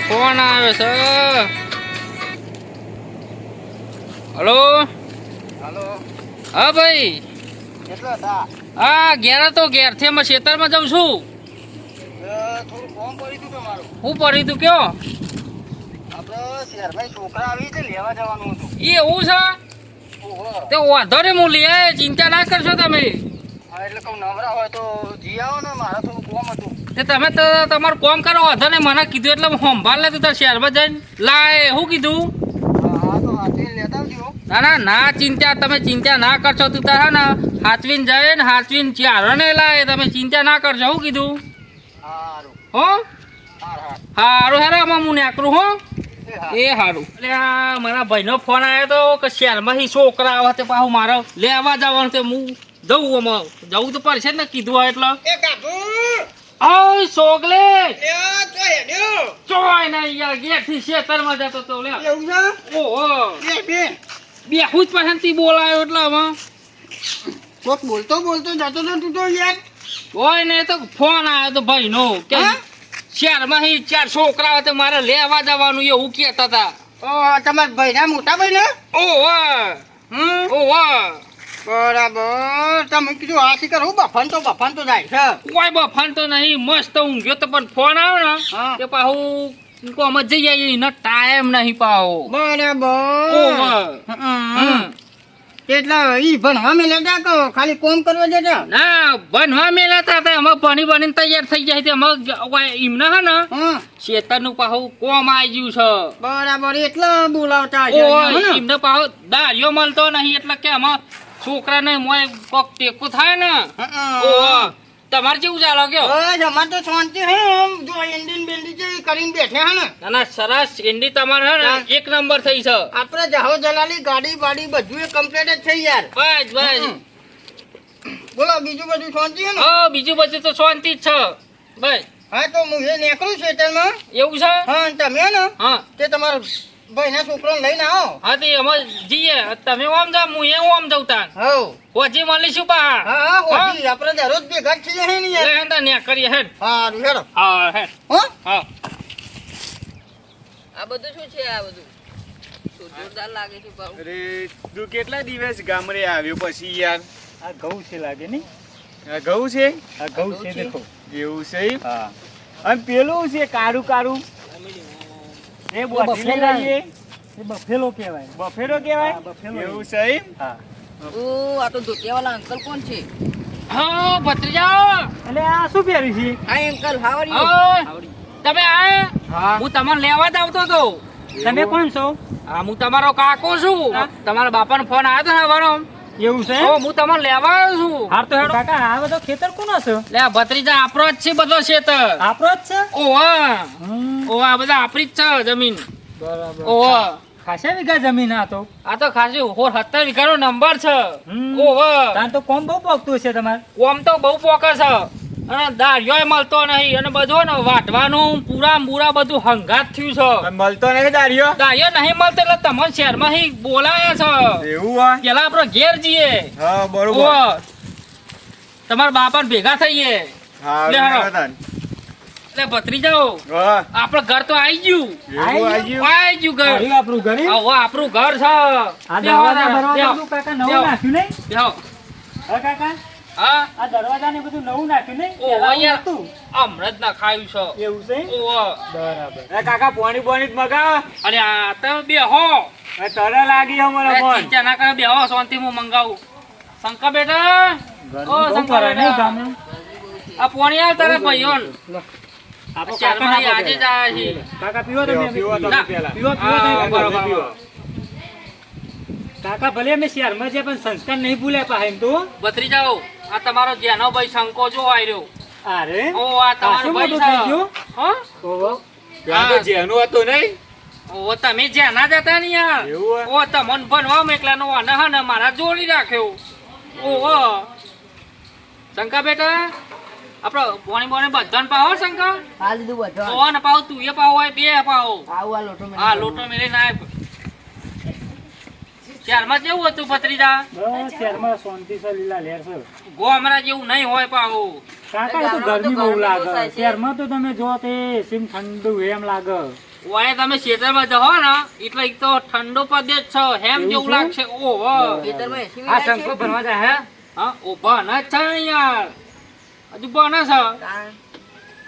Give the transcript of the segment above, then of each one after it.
Phone આવે છે hello. હાલો હા ભાઈ. હા ઘેર તો ઘેરથી અમે ખેતરમાં જાઉં છું હું પડી તું કયો એવું છે તે વાંધો ને હું લઈ ચિંતા ના કરશો તમે એટલે નવરા હોય તો જી આવો ને મારે હતું તમે તો તમારું કોમ કરો, વાંધો ને મને કીધું એટલે હું સંભાળ લેતું તાર શહેરમાં જઈને. લાય, શું કીધું? ના ના ના, ચિંતા, તમે ચિંતા ના કરશો. તું તાર ને, હાચવીને જાય ને, હાચવીને ચારો ને લાય. તમે ચિંતા ના કરશો. શું કીધું? હો? સારું હાર, આમાં હું નેકરું, હો? એ સારું એટલે મારા ભાઈનો ફોન આવ્યો તો કે શહેરમાં છોકરા આવે તે પાછું મારે લેવા જવાનું તે હું જવું આમાં. જવું તો પડશે ને કીધું આ એટલે. એ કાકુ ઓય સોગલે! લે તો હેડ્યો ચોય ને યાર ગેટથી શેતરમાં જતો તો લે એવું છે? ઓહો. બે બે. બે હું જ પાછળથી બોલાયો એટલે આમાં કોક બોલતો બોલતો જતો તો તું તો યાર. ઓય ને તો ફોન આવ્યો તો ભાઈનો. કે હા? શહેરમાંથી ચાર છોકરા હતા મારે લેવા જવાનું એવું કહેતા હતા. ઓ તમારા ભાઈના મોટા ભાઈ ઓહો. હમ? ઓહો. બરાબર. તમે કીધું આ શીખર હું બફાન તો બફાન તો જાય છે. કોઈ બફાન તો નહીં. મસ્ત ઊંઘ્યો તો પણ ફોન આવ્યો ને હા. તે કોમ જ જઈ આવીએ એનો ટાઈમ નહીં પાહો બરાબર. ઓહો. હમ. હમ. એટલે ઈ ભણવા મેં લેતા કહો ખાલી કોમ કરવા જતા ના બનવા મેલા હતા તે અમે ભણી ભણીને તૈયાર થઈ જાય તે અમે એમને હે ને. શેતર શેતરનું પાહુ કોમ આવી ગયું છે. બરાબર. એટલે બોલાવતા એમને પાહુ દારિયો મળતો નહીં. એટલે કે અમે છોકરાને મોય કોક ટેકો થાય ને? તમારે જેવું ચાલો કયો અમારે તો શાંતિ હે જો એન્ડિન બેન્ડી જેવી કરીને બેઠ્યા હે ને. ના ના સરસ ઇન્ડી તમારે હે ને એક નંબર થઈ છે. આપણે જાહો જલાલી ગાડી બાડી બધું કમ્પ્લીટ જ થઈ યાર. બસ બસ. બોલો બીજું બધું શાંતિ હે ને? હા બીજું બધું તો શાંતિ જ છે. બસ. હા તો હું એ નીકળું ખેતરમાં એવું છે? હા તમે ને? હા. તે તમારા ભાઈના છોકરાને લઈને આવો. હા તે અમે જઈએ. તમે ઓમ જાવ હું એ ઓમ જાઉં તાન હવ. હોજી મળીશું પા હા હા હોજી આપણે દરરોજ ભેગા છીએ હે ને યાર. હેંડા ને કરીએ હેડ. હારું હેડો. હા હે હો? હા. આ બધું શું છે આ બધું? જોરદાર લાગે છે ભાવ? અરે તું કેટલા દિવસ ગામડે આવ્યો પછી યાર? આ ઘઉં છે લાગે ને આ ઘઉં છે? આ ઘઉં છે છે? દેખો. એવું છે હા. અને પેલું છે કારું કારું? એ બફેલા. આવીએ. એ બફેલો કહેવાય. બફેલો કહેવાય? બફેલો. એવું સહી હા. ઓ આ તો ધોતિયાવાળા અંકલ કોણ છે? હા ભત્રીજા એટલે આ શું પહેર્યું છે? હા અંકલ હાવ આર યુ તમે આ? હું. તમને લેવા જ આવતો હતો. તમે કોણ છો? હા હું તમારો કાકો છું. હા. તમારા બાપાનો ફોન આવ્યો હતો ને હવારો. એવું છે? ઓ હું તમને લેવા આવ્યો છું. હાર તો હેડો. કાકા આ બધો ખેતર કોનો છે? લે ભત્રીજા આપણો જ છે બધો ખેતર. આપણો જ છે? ઓ હમ, આ બધા આપણી જ છે જમીન. બરાબર. ઓહો ખાસા વીઘા જમીન આ તો? આ તો ખાસી હોર સત્તર વીઘાનો નંબર છે. ઓહો તાન તો કોમ બહુ પોકતું છે તમારે. કોમ તો બહુ પોકે છે. અને દાળિયો મળતો નહીં. અને બધો ને વાટવાનું પૂરા પૂરા બધું હંગાત થયું છે. મળતો નહીં દાળિયો? દાળિયો નહીં મળતો એટલે તમને શહેરમાં અહીં બોલાયા છે. એવું હોય? પેલા આપણે ઘેર જઈએ. હા બરોબર. તમારા બાપા ભેગા થઈએ. હા. એટલે ભત્રી જાઓ આપડે ઘર તો આવી ગયું. આવી ગયું? ઘર. આપણું ઘર હવે આપણું ઘર છે. બેહો શાંતિ હું મંગાવું. શંકર બેટા? ઓ બેટા. આ પોણી આવ તારે ભાઈઓ આજે જ છીએ. કાકા પીવો તમે પીવો તમે ના. પીવો પીવો હા, તમે બરોબર, પીવો. કાકા ભલે અમે શહેરમાં છે પણ સંસ્કાર નહીં ભૂલ્યા પાહે એમ તો. બતરી જાઓ આ તમારો જેનો ભાઈ શંકો જો આવ્યો અરે ઓ આ તમારો ભાઈ છે હો? ઓહો. જેનું નહીં? ઓ તમે જ્યાં જતા ને યાર એવું ઓ તમને ભણવા મેકલાનો અને હા ને મારા જોડી રાખ્યો. ઓહો શંકા બેટા? આપણો પોણી બોણી બધાને પાવો શંકર? હા દીધું બધા. ઓ ને પાવ તું એ પાવ હોય બે પાવો. આવું આ લોટો હા લોટો મેલી ના શહેરમાં કેવું હતું ભત્રીજા? શહેરમાં શાંતિ છે લીલા લહેર છે. ગોમરા જેવું નહીં હોય પાવો કાકા તો ગરમી બહુ લાગે. શહેરમાં તો તમે જો તે સીમ ઠંડુ એમ લાગે. વાય તમે ખેતરમાં જહો ને એટલે એક તો ઠંડો પ્રદેશ છે. હેમ જેવું લાગશે. ઓહો. ખેતરમાં આ મિનિટ શંકો ભરવા જાય હે? હા ઓભા ના છે યાર. હજુ બને છે.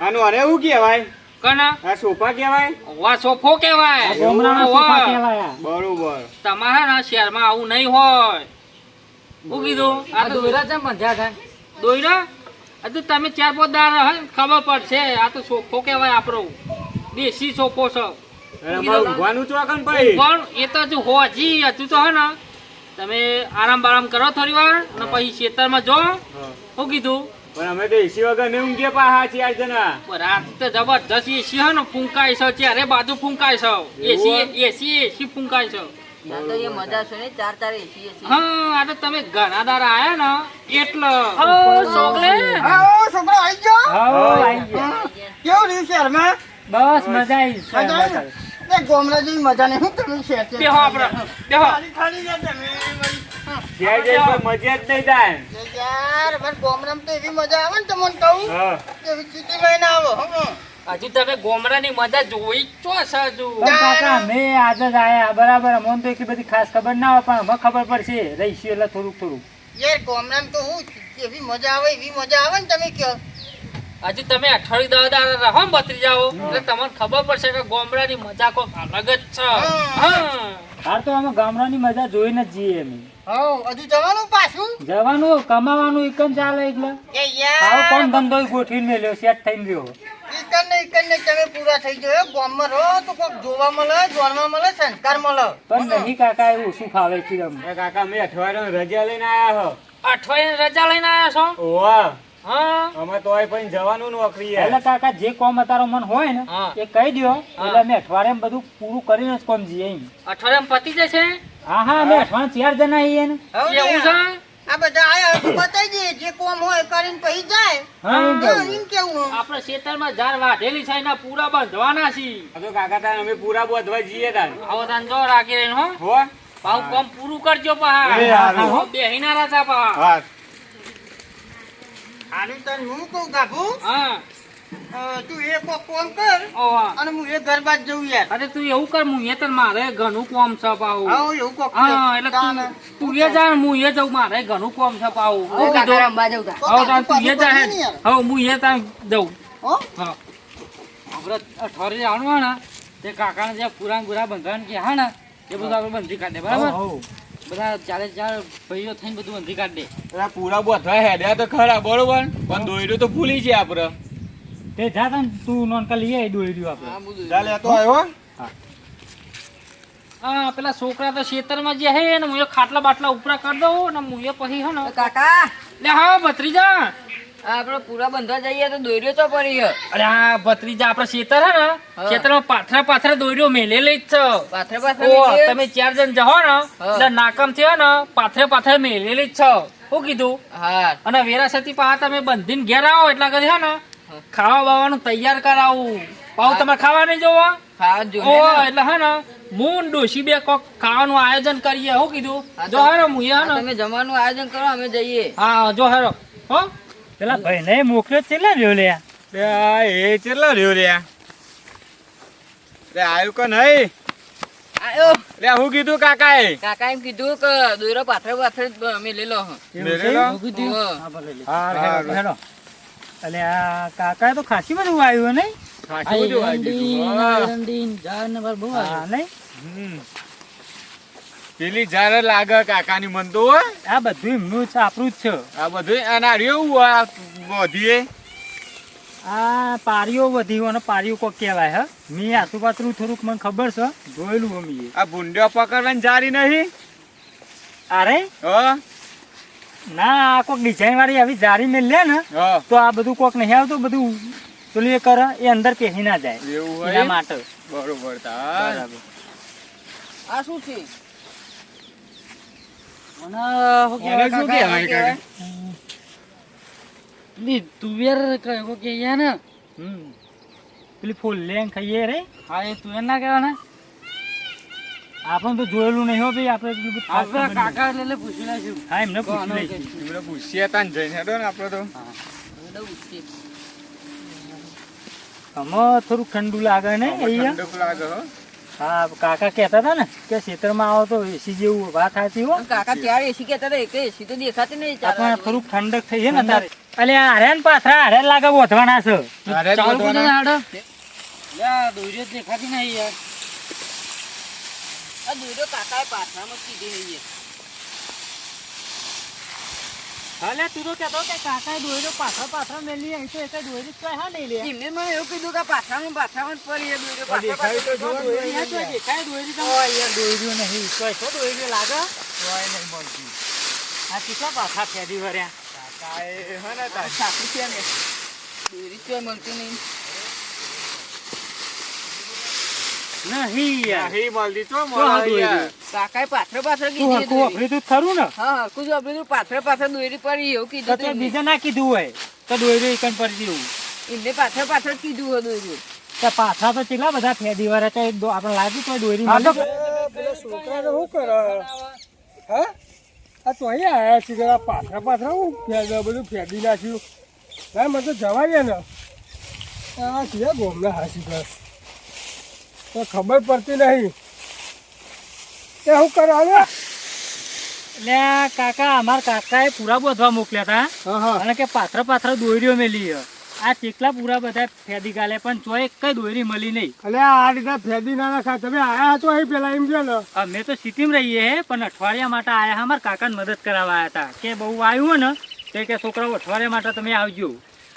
આનું અરે એવું કહેવાય? કના? આ સોફા કહેવાય? વા સોફો કહેવાય. સોફા કહેવાય બરોબર. તમારા શહેરમાં આવું નહીં હોય. શું કીધું? આ તો ચમ બંધ્યા થાય? દોયરા? આ તો તમે ચાર પાંચ દાર હોય ખબર પડશે. આ તો સોફો કહેવાય આપણો. દેશી સોફો છે. ઊંઘવાનું ચોકન ભાઈ પણ એ તો હજુ હોજી હજુ તો હે ને તમે આરામ બારામ કરો થોડી વાર અને પછી ખેતરમાં જો. શું કીધું? પણ અમે તો એસી વગર નહીં ઊંઘીએ પાહા ચાર જણા. રાત તો જબરજસ્ત એસી હે ને ફૂંકાય છે ત્યારે બાજુ ફૂંકાય છે. એસી એસી એસી ફૂંકાય છે. એ મજા છે ને ચાર ચાર એસી એસી. હા આ તો તમે ઘણા દાડા આયા ને એટલે. છોકરે. છોકરો આવી ગયો. કેવું રહ્યું શહેરમાં? બસ મજા આવી મજા આવી? એ ગોમડા જેવી મજા નહીં હું તમે શહેર બેહો આપણે બેહો. ખાલી ખાલી તમે વળી. જઈ કોઈ મજા જ નહીં થાય. યાર અમારે ગોમડામાં તો એવી મજા આવે ને તમને કહું આવે હજુ તમે ગોમડાની મજા જોઈ જ છો પણ કાકા અમે આજે જ આયા બરાબર. અમને તો એટલી બધી ખાસ ખબર ના હોય પણ અમે ખબર પડશે. રહીશું એટલે થોડુંક થોડુંક. યાર ગોમડામાં તો હું એવી મજા આવે એવી મજા આવે ને તમે કહો. હજુ તમે અઠવાડિયું દસ દાડા રહો બતરી જાઓ એટલે તમને ખબર પડશે કે ગોમડાની મજા કોક અલગ જ છે. હા. તો અમે ગામડાની મજા જોઈને જ જઈએ અમે હજુ જવાનું પાછું? જવાનું કમાવાનું ઇકન ચાલે એટલે. આવો કોણ ધંધો ગોઠવીને મેલ્યો સેટ થઈને ગયો ઇકન ને ઇકન ને તમે પૂરા થઈ ગયો ગામમાં રહો તો કોક જોવા મળે જોવા મળે સંસ્કાર મળે. પણ નહીં કાકા એવું શું ફાવે છે એ કાકા મેં અઠવાડિયાની રજા લઈને આયા હો. અઠવાડિયે રજા લઈને આવ્યા છો? ઓવા અમે તોય પણ જવાનું નોકરી એટલે કાકા જે કોમ અતારો મન હોય ને. એ કહી દ્યો. હા. એટલે અમે અઠવાડિયામાં બધું પૂરું કરીને જ કોમ જઈએ અઠવાડિયામાં પતી જશે? હા હા અમે અઠવાડિયા ચાર જણા આવીએ ને. એવું છે આ બધા આયા બતાવી દે જે કોમ હોય કરીને પહી જાય. હા એમ કેવું આપણે ખેતરમાં ઝાડ વાઢેલી છે એના પૂરા બાંધવાના છે તો કાકા તાર અમે પૂરા બાંધવા જઈએ તાર. આવો તાન જો રાખી રહીને હો. હો? પાઉ કોમ પૂરું કરજો એ પા. બેહીના રાતા પા હા આની તન હું કહું કાકુ? હા. તું એ કોક કોમ કર અને હું એ ઘર બાદ જઉં યાર. અરે તું એવું કર હું એ તને મારે ઘણું કોમ છે પાઉ હા એવું કોક હા એટલે તું તું એ જા હું એ જાઉં મારે ઘણું કોમ છે પાઉ હું કાકા રમવા જઉં તા. તું એ જા હે. નહીં યાર. હવે હું એ તાન જઉં. હો? હા. આપણે અઠવાડિયે આવવાનું ને તે કાકાને જે પુરાણ ગુરા બંધારણ કે હા ને એ બધું આપણે બંધી કાઢે બરાબર? બધા ચાલે ચાર ભાઈઓ થઈને બધું બંધી કાઢે પુરા પૂરા બોધવા હેડ્યા તો ખરા બરોબર. પણ દોયડું તો ભૂલી છે આપડે. તે જા તને તું નોનકા લઈ આય દોઈ રહ્યું આપણે. જા લે તો આવ્યો હા. પેલા છોકરા તો ખેતરમાં જે હે ને હું ખાટલા બાટલા ઉપરા કરી દઉં ને હું પછી હે ને. કાકા. લે હા ભત્રીજા. આપણે પૂરા બંધવા જઈએ તો દોર્યો તો પડી અરે આ ભત્રીજા આપણે ખેતર હે ને. ખેતરમાં પાથરા પાથરા દોર્યો મેલેલી જ છો. પાથરા પાથરા ઓ તમે ચાર જણ જહો ને એટલે નાકામ થયો ને પાથરે પાથરે મેલેલી જ છ. શું કીધું? હા. અને વેરાસતી પાહા તમે બંધીને ઘેર આવો એટલા કરી હે ને ખાવા બાવાનું તૈયાર કરાવું. પાઉ તમે ખાવા નહીં જોવા ખાવા ને. એટલે હા ને. હું ને ડોશી બે કોક ખાવાનું આયોજન કરીએ. હું કીધું? જો હારો હું હા તમે જમવાનું આયોજન કરો અમે જઈએ. હા જો હારો હો? પેલા ભાઈને મોકલ્યો ચેલા રહ્યો લે લે એ કેટલો રહ્યો રે આ? લે આવ્યું કે નહીં? આયો. લે હું કીધું કાકાએ? કાકા એમ કીધું કે દોરો પાથરે પાથરે જ અમે લેલો? હં. મેલેલો? કીધું. હા ભલે લે. હા હેડો, અલે આ કાકા તો ખાસી બધું આવ્યું નહીં? ખાસું બધું પેલી જારે લાગે કાકાની મન તો આ બધું એમનું છે, આપણું જ છે. આ બધું અને આ આ પારીઓ વધી અને પારીઓ કોક કહેવાય હા. મેં આસુ પાતરું થોડુંક મને ખબર છે જોયેલું અમે આ ભૂંડ્યો પકડવાની જારી નહીં? અરે? હો. ના આ કોક ડિઝાઇન વાળી આવી જારી મેં લે ને તો આ બધું કોક નહીં આવતું બધું પેલું એ કરે એ અંદર પહેરી ના જાય. એવું એના માટે. બરોબર આ શું છે? તુવેર કે ને. પેલી ફૂલ લેંગ ખાઈએ રે. હા એ તુવેર ના કહેવાય ને? આપણે તો જોયેલું નહીં હો ભાઈ આપણે એટલું બધું આપણે કાકા. એટલે પૂછી લઈશું. હા એમને પૂછી લઈશું. એમને પૂછીએ તાન જઈને. હેડો ને આપણે તો. ઠંડો થોડું ઠંડુ લાગે ને ઠંડક લાગે હો. હા કાકા કહેતા હતા ને કે ખેતરમાં આવો તો એસી જેવું વાત સાચી હો. કાકા ત્યારે એસી કહેતા હતા એક એસી તો દેખાતી નહીં આપણે થોડું થોડુંક ઠંડક થઈ છે ને તારે અલે આ ને પાથરા હરેન લાગે વધવાના છે. દો બધવાના. હાડો. લે જ દેખાતી નહીં યાર. આ દૂધો કાકાએ પાથરામાં કીધી નહીં હાલે તું તો કહેતો કે કાકાએ દોયરો પાથરા પાથરા મેલી અહીં તો એક દોયરી તો હા નહીં લે. એમને મને એવું કીધું કે પાથરામાં પાથરામાં પડી એ પાથરા તો જો દોયરી હા તો તો યાર દોયરીઓ નહીં. તોય તો દોયરી લાગે? કોઈ નહીં મળતી. આ કેટલા પાથરા ફેરી ભર્યા કાંઈ હે ને. સાચું છે ને. મળતી નહીં. નહીં યાર. નહીં મળતી તો તો આ યાર. કાકાએ પાથરા પાથરા તું કીધી હરખું વાપરી તું ખરું ને? હા હરકું જ વાપર્યું પાથરા પાથરા દોરી પડી એવું કીધું તે બીજા ના કીધું હોય તો દોયરો એકન પડી દેવું એમને પાથરા પાથરા કીધું હોય દોર્યું તો પાછા તો કેટલા બધા ફેદી વાળા તો દો- આપણે લાગ્યું તો દોરી પેલા છોકરાને શું કરે? હા? આ તો અહીં આવ્યા છે જરા પાથરા પાથરા હું ફેદ બધું ફેદી નાખ્યું. ના મને તો જવા દે ને. આ છે ગોમના હાસી પર તો ખબર પડતી નહીં. તે શું કરાવે એટલે કાકા અમારા કાકાએ પૂરા બોધવા મોકલ્યા હતા હા હા. અને કે પાથરા પાથરા દોરીઓ મેલી. આ ચેકલા પૂરા બધા ફેદી ગાલે પણ ચોય કઈ દોરી મળી નહીં. એટલે આ રીતે ફેદી ના નાખા. તમે આયા છો અહીં પેલા એમ ને? અમે તો સિટીમાં રહીએ હે પણ અઠવાડિયા માટે આયા અમારા કાકાને મદદ કરાવવા હતા કે બહુ આવ્યું હોય ને તે કે છોકરાઓ અઠવાડિયા માટે તમે આવજો.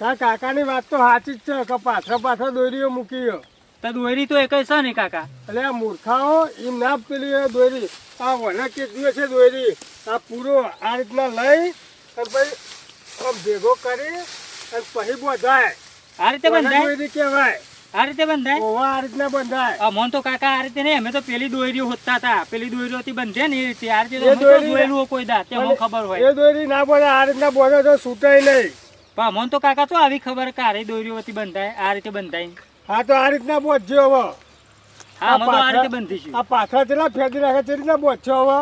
કાકાની વાત તો સાચી જ છે કે પાથરા પાછળ દોરીઓ મૂકી છે. તો દોરી તો એક છે ને કાકા. એટલે આ મૂર્ખાઓ એમ ના પેલી દોરી આ વના કેટલી છે દોરી આ પૂરો આ રીતના લઈ અને પછી આમ ભેગો કરી અને પછી બંધાય. આ રીતે બંધાય? દોરી કહેવાય. આ રીતે બંધાય? ઓવા આ રીતના બંધાય. આ મોન તો કાકા આ રીતે નહીં અમે તો પેલી દોરીઓ હોતા હતા પેલી દોરીઓથી બંધે ને એ રીતે. આ રીતે એ અમે તો દોરી- કોઈ દા તે મને ખબર હોય. એ દોરી ના બોલે આ રીતના બોલે તો છૂટાય નહીં. પણ મોન તો કાકા તો આવી ખબર કે આ દોરીઓથી બંધાય આ રીતે બંધાય? હા તો આ રીતના બોધજો હવે. હા અમે તો આ રીતે બંધીશું આ પાથરા ચેટલા ફેંકી નાખે તે રીતના બોધજો હવે.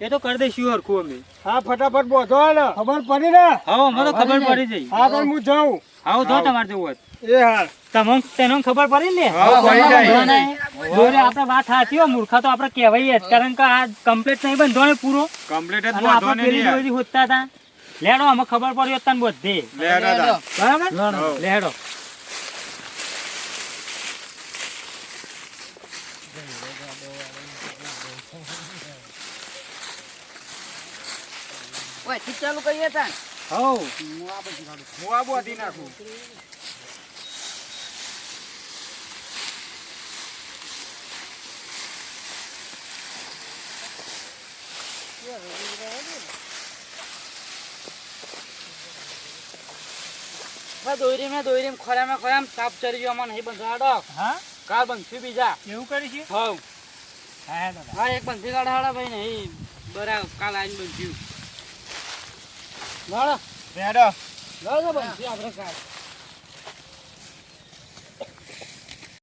એ તો કરી દઈશું હરખું અમે. હા ફટાફટ બોધો ને ખબર પડી ને? હા અમે તો ખબર પડી જઈ હા તો હું જાઉં. આવો જો તમારે જેવું હોય એ હા. તમને તેનો ખબર પડી ને? હા. દોરે આપણે વાત સાચી હોય મૂર્ખા તો આપણે કહેવાય જ. કારણ કે આ કમ્પ્લીટ નહીં બંધો પૂરો. કમ્પ્લીટ જ અને ને પેલી નહીં યાર. હોતા હતા. લેડો અમે ખબર પડી તને બધે. લેડો. બરાબર. લેડો ઓય હું આ બોધી નાખું. દોરી મેં દોરી ખોરામાં ખોરામ સાપ ચડી ગયો અમારે નહીં બંધાડો. હા? કાલ બંધશું બીજા. એવું કરી હવ. હા હા એક બંધી કાઢાડા ભાઈ નહીં બરાબર કાલ આવીને બંધ્યું. લાડો લે ના ના બંધ્યું આપણે કાલ